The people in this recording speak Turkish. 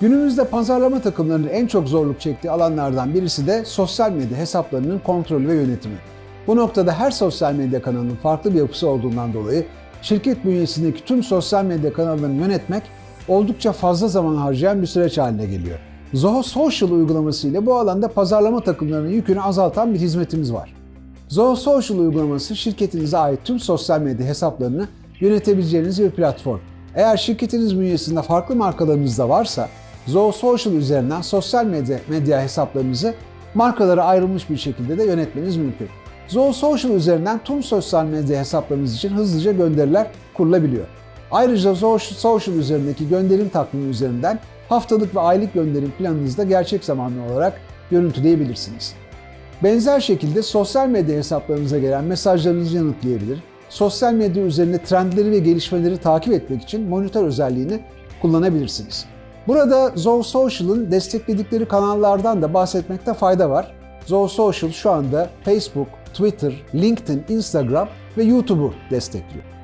Günümüzde pazarlama takımlarının en çok zorluk çektiği alanlardan birisi de sosyal medya hesaplarının kontrolü ve yönetimi. Bu noktada her sosyal medya kanalının farklı bir yapısı olduğundan dolayı şirket bünyesindeki tüm sosyal medya kanallarını yönetmek oldukça fazla zaman harcayan bir süreç haline geliyor. Zoho Social uygulaması ile bu alanda pazarlama takımlarının yükünü azaltan bir hizmetimiz var. Zoho Social uygulaması şirketinize ait tüm sosyal medya hesaplarını yönetebileceğiniz bir platform. Eğer şirketiniz bünyesinde farklı markalarınız da varsa Zoho Social üzerinden sosyal medya, medya hesaplarınızı markalara ayrılmış bir şekilde de yönetmeniz mümkün. Zoho Social üzerinden tüm sosyal medya hesaplarınız için hızlıca gönderiler kurulabiliyor. Ayrıca Zoho Social üzerindeki gönderim takvimi üzerinden haftalık ve aylık gönderim planınızı da gerçek zamanlı olarak görüntüleyebilirsiniz. Benzer şekilde sosyal medya hesaplarınıza gelen mesajlarınızı yanıtlayabilir, sosyal medya üzerinde trendleri ve gelişmeleri takip etmek için monitör özelliğini kullanabilirsiniz. Burada Zoho Social'ın destekledikleri kanallardan da bahsetmekte fayda var. Zoho Social şu anda Facebook, Twitter, LinkedIn, Instagram ve YouTube'u destekliyor.